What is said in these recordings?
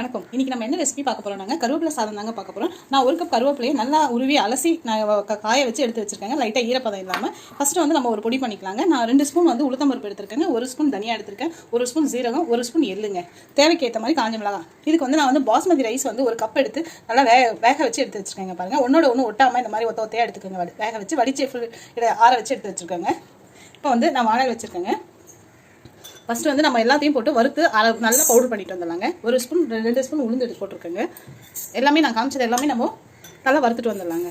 வணக்கம். இன்னைக்கு நம்ம என்ன ரெசிபி பார்க்க போறோம்னாங்க கருவேப்பிலை சாதம் தாங்க பார்க்க போறோம். நான் ஒரு கப் கருவேப்பிலையை நல்லா உருவி அலசி நான் காய வச்சு எடுத்து வச்சிருக்கேங்க. லைட்டாக ஈரப்பதம் இல்லாமல் ஃபர்ஸ்ட் வந்து நம்ம ஒரு பொடி பண்ணிக்கலாங்க. நான் ரெண்டு ஸ்பூன் வந்து உளுத்தம் பருப்பு எடுத்திருக்கேங்க. ஒரு ஸ்பூன் தனியா எடுத்திருக்கேன். ஒரு ஸ்பூன் ஜீரகம் ஒரு ஸ்பூன் எள்ளுங்க. தேவைக்கு ஏற்ற மாதிரி காஞ்ச மிளகா இதுக்கு வந்து நான் வந்து பாஸ்மதி ரைஸ் வந்து ஒரு கப் எடுத்து நல்லா வே வேக வச்சு எடுத்து வச்சிருக்கேங்க பாருங்க. ஒன்னோட ஒன்று ஒட்டாமல் இந்த மாதிரி ஒத்த ஒத்தையாக எடுத்துக்கோங்க. வேக வச்சு வடிச்சு ஃபுல் ஆற வச்சு எடுத்து வச்சிருக்கேங்க. இப்போ வந்து நான் வாழை வச்சிருக்கேங்க. ஃபர்ஸ்ட் வந்து நம்ம எல்லாத்தையும் போட்டு வறுத்து அர- நல்லா பவுடர் பண்ணிட்டு வந்துடலாங்க. ஒரு ஸ்பூன் ரெண்டு ஸ்பூன் உளுந்து எடுத்து போட்டிருக்கேங்க. எல்லாமே நான் காமிச்சது எல்லாமே நம்ம நல்லா வறுத்துட்டு வந்துடலாங்க.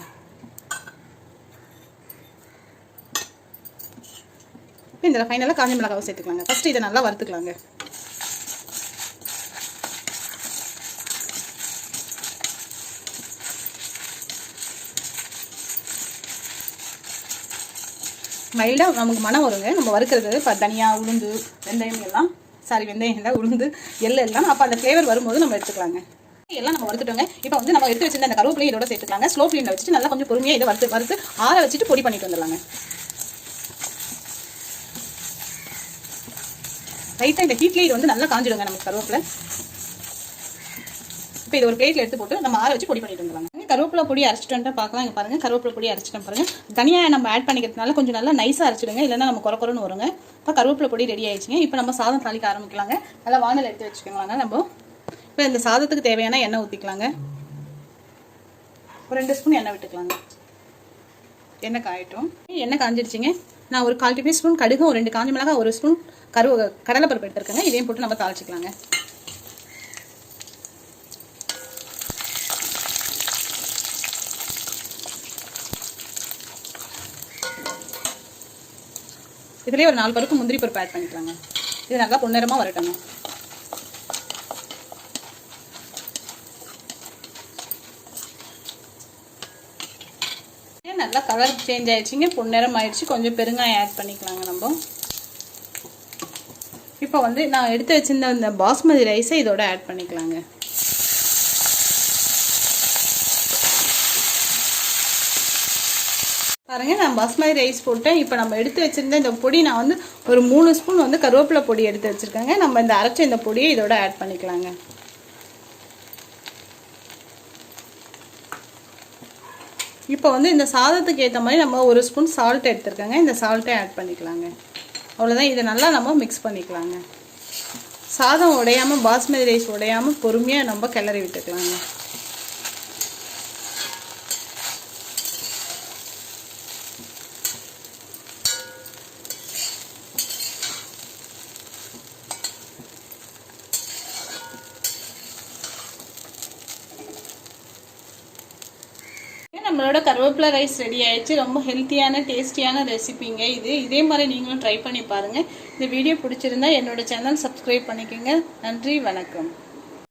இப்போ இதில் ஃபைனலாக காஞ்சி மிளகாவை சேர்த்துக்கலாங்க. ஃபஸ்ட்டு இதை நல்லா வறுத்துக்கலாங்க. மைல்டாக நமக்கு மனம் வருங்க. நம்ம வறுக்கிறது இப்போ தனியாக உளுந்து வெந்தயம் எல்லாம் சாரி வெந்தயம் இல்லை உளுந்து எள்ளு எல்லாம் அப்போ அந்த ஃப்ளேவர் வரும்போது நம்ம எடுத்துக்கலாங்க. எல்லாம் நம்ம வறுத்துட்டோங்க. இப்போ வந்து நம்ம எடுத்து வச்சிருந்த அந்த கருவேப்பிலையும் இதோட சேர்த்துக்கலாங்க. ஸ்லோ ஃப்ளேமில் வச்சுட்டு நல்லா கொஞ்சம் பொறுமையாக இதை வறுத்து வறுத்து ஆற வச்சுட்டு பொடி பண்ணிட்டு வந்துடலாங்க. ரைட்டாக இந்த ஹீட்லேயே இது வந்து நல்லா காஞ்சிடுங்க நமக்கு கருவேப்பிலை. இப்போ இது ஒரு பிளேட்டில் எடுத்து போட்டு நம்ம ஆற வச்சு பொடி பண்ணிட்டு வந்துடலாங்க. கருவேப்பிலை பொடி அரைச்சிட்டு வந்துட்டு பார்க்கலாம் இங்கே பாருங்கள் கருவேப்பிலை பொடி அரைச்சிட்டோம் பாருங்கள் தனியாக நம்ம ஆட் பண்ணிக்கிறதுனால கொஞ்சம் நல்லா நைஸாக அரைச்சிடுங்க இல்லைன்னா நம்ம குறை வருங்க. இப்போ கருவேப்பிலை பொடி ரெடி ஆயிடுச்சுங்க. இப்போ நம்ம சாதம் தாளிக்க ஆரம்பிக்கலாங்க. நல்லா வானல் எடுத்து வச்சுக்கோங்களாங்க நம்ம. இப்போ இந்த சாதத்துக்கு தேவையான எண்ணெய் ஊற்றிக்கலாங்க ஒரு ரெண்டு ஸ்பூன் எண்ணெய் விட்டுக்கலாங்க. எண்ணெய் காயட்டும். எண்ணெய் காஞ்சிடுச்சிங்க. நான் ஒரு கால் டீஸ்பூன் கடுகு ஒரு ரெண்டு காஞ்சி மிளகாய் ஒரு ஸ்பூன் கரு கடலைப்பருப்பு எடுத்துருக்கேங்க. இதையும் போட்டு நம்ம தாளிச்சிக்கலாங்க. இதுலேயே ஒரு நாலு பருக்கு முந்திரி பருப்பு ஆட் பண்ணிக்கலாங்க. இது நல்லா பொன்னிறமாக வரட்டணும். ஏன் நல்லா கலர் சேஞ்ச் ஆயிடுச்சுங்க? பொன்னிறம் ஆயிடுச்சு. கொஞ்சம் பெருங்காயம் ஆட் பண்ணிக்கலாங்க நம்ம. இப்போ வந்து நான் எடுத்து வச்சிருந்த இந்த பாஸ்மதி ரைஸை இதோட ஆட் பண்ணிக்கலாங்க. பாருங்க நான் பாஸ்மதி ரைஸ் போட்டேன். இப்போ நம்ம எடுத்து வச்சுருந்த இந்த பொடி நான் வந்து ஒரு மூணு ஸ்பூன் வந்து கருவேப்பிலை பொடி எடுத்து வச்சுருக்கேங்க. நம்ம இந்த அரைச்ச இந்த பொடியை இதோட ஆட் பண்ணிக்கலாங்க. இப்போ வந்து இந்த சாதத்துக்கு ஏற்ற மாதிரி நம்ம ஒரு ஸ்பூன் சால்ட் எடுத்துருக்கோங்க. இந்த சால்ட்டை ஆட் பண்ணிக்கலாங்க. அவ்வளோதான் இதை நல்லா நம்ம மிக்ஸ் பண்ணிக்கலாங்க. சாதம் உடையாமல் பாஸ்மதி ரைஸ் உடையாமல் பொறுமையாக நம்ம கிளறி விட்டுக்கலாங்க. நம்மளோட கருவேப்பிலை ரைஸ் ரெடி ஆயிடுச்சு. ரொம்ப ஹெல்த்தியான டேஸ்டியான ரெசிபிங்க இது. இதே மாதிரி நீங்களும் ட்ரை பண்ணி பாருங்கள் இந்த வீடியோ பிடிச்சிருந்தா என்னோட சேனல் சப்ஸ்கிரைப் பண்ணிக்கோங்க. நன்றி வணக்கம்.